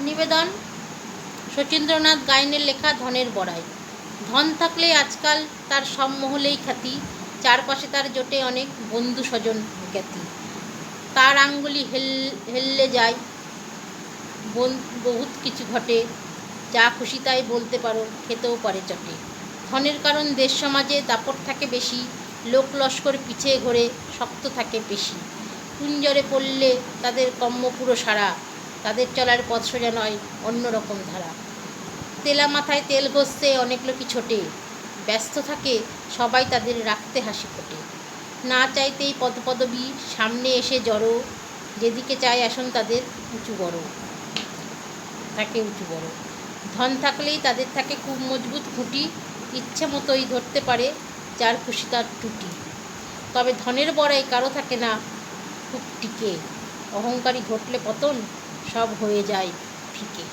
নিবেদন শচীন্দ্রনাথ গায়নের লেখা ধনের বড়াই। ধন থাকলে আজকাল তার সব মহলেই খ্যাতি, চারপাশে তার জোটে অনেক বন্ধু স্বজন জ্ঞাতি। তার আঙ্গুলি হেল, হেললে যায় বহুত কিছু ঘটে, যা খুশি তাই বলতে পারো, খেতেও পারে চটে। ধনের কারণ দেশ সমাজে দাপট থাকে বেশি, লোক লস্কর পিছিয়ে ঘোরে, শক্ত থাকে পেশি কুঞ্জরে পড়লে তাদের কম্ম পুরো সারা তাদের চলার পথ সোজা নয় অন্যরকম ধারা। তেলা মাথায় তেল ঘষতে অনেক লোকই ছোটে। ব্যস্ত থাকে, সবাই তাদের রাখতে হাসি ফোটে। না চাইতেই পদপদবী, সামনে এসে জড়ো। যেদিকে চায় আসন তাদের উঁচু বড়। থাকে উঁচু বড়। ধন থাকলেই তাদের থাকে খুব মজবুত খুঁটি। ইচ্ছে মতোই ধরতে পারে, যার খুশি তার টুটি তবে ধনের বড়াই কারও থাকে না খুব টিকে অহংকারী ঘটলে পতন সব হয়ে যায় ফিকে।